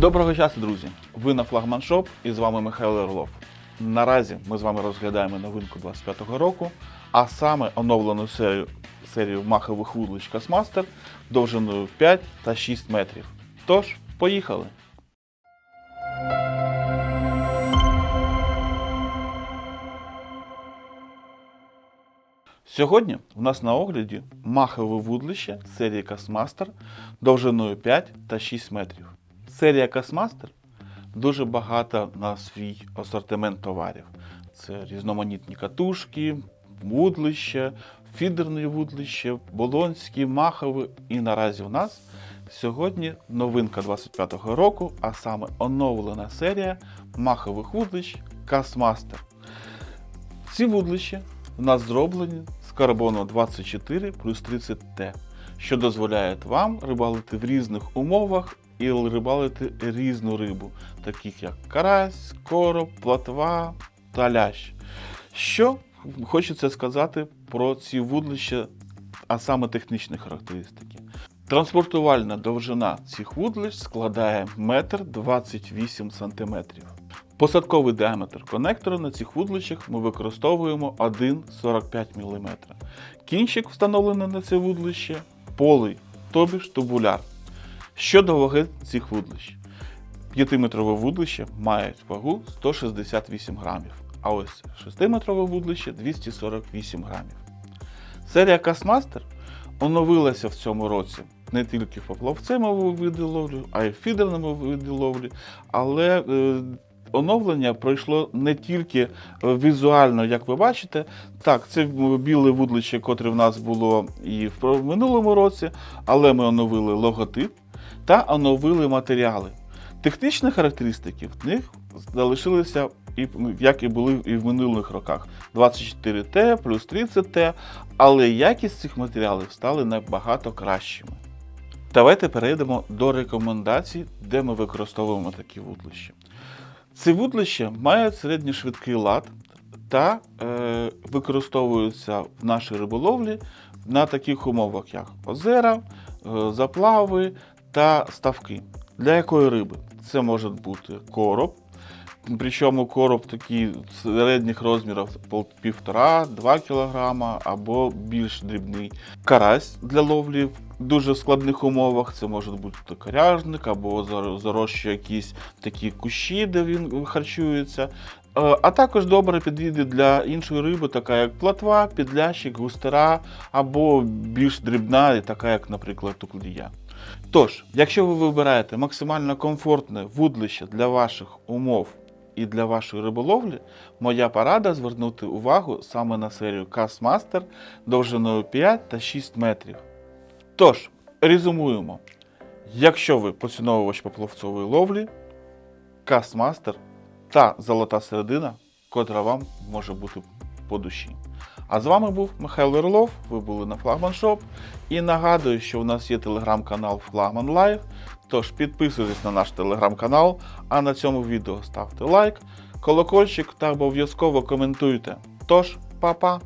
Доброго часу, друзі! Ви на Флагман Шоп і з вами Михайло Орлов. Наразі ми з вами розглядаємо новинку 25-го року, а саме оновлену серію, серію махових вудлищ Касмастер довжиною 5 та 6 метрів. Тож, поїхали! Сьогодні у нас на огляді махове вудлище серії Касмастер довжиною 5 та 6 метрів. Серія Касмастер дуже багата на свій асортимент товарів. Це різноманітні катушки, вудлище, фідерне вудлище, болонські, махові. І наразі у нас сьогодні новинка 25-го року, а саме оновлена серія махових вудлищ Касмастер. Ці вудлища у нас зроблені з карбону 24 плюс 30Т, що дозволяє вам рибалити в різних умовах і рибалити різну рибу, таких як карась, короб, платва та лящ. Що хочеться сказати про ці вудлища, а саме технічні характеристики. Транспортувальна довжина цих вудлищ складає 1,28 см. Посадковий діаметр конектора на цих вудлищах ми використовуємо 1,45 мм. Кінчик, встановлений на це вудлище, полий, тобі ж тубуляр. Щодо ваги цих вудлищ. 5-метрове вудлище має вагу 168 грамів, а ось 6-метрове вудлище 248 грамів. Серія Касмастер оновилася в цьому році не тільки в поплавцевому виді ловлі, а й в фідерному виді ловлі, але е, оновлення пройшло не тільки е, візуально, як ви бачите. Так, це біле вудлище, котре в нас було і в минулому році, але ми оновили логотип та оновили матеріали. Технічні характеристики в них залишилися, і, як і були і в минулих роках. 24Т плюс 30Т, але якість цих матеріалів стали набагато кращими. Давайте перейдемо до рекомендацій, де ми використовуємо такі вудлища. Ці вудлища мають середньошвидкий лад та е, використовуються в нашій риболовлі на таких умовах, як озера, е, заплави та ставки. Для якої риби? Це може бути короб, причому короб такий середніх розмірів 1,5-2 кг або більш дрібний. Карась для ловлі в дуже складних умовах. Це може бути коряжник або зарощі якісь такі кущі, де він харчується. Е, А також добре підійде для іншої риби, така як платва, підлящик, густера або більш дрібна, така як, наприклад, туклія. Тож, якщо ви вибираєте максимально комфортне вудлище для ваших умов і для вашої риболовлі, моя порада звернути увагу саме на серію Castmaster довжиною 5 та 6 метрів. Тож, резюмуємо. Якщо ви поціновувач поплавцової ловлі, Castmaster та золота середина, котра вам може бути по душі. А з вами був Михайло Орлов, ви були на Флагман Шоп. І нагадую, що у нас є телеграм-канал Флагман Лайв. Тож підписуйтесь на наш телеграм-канал, а на цьому відео ставте лайк, колокольчик та обов'язково коментуйте. Тож, па-па!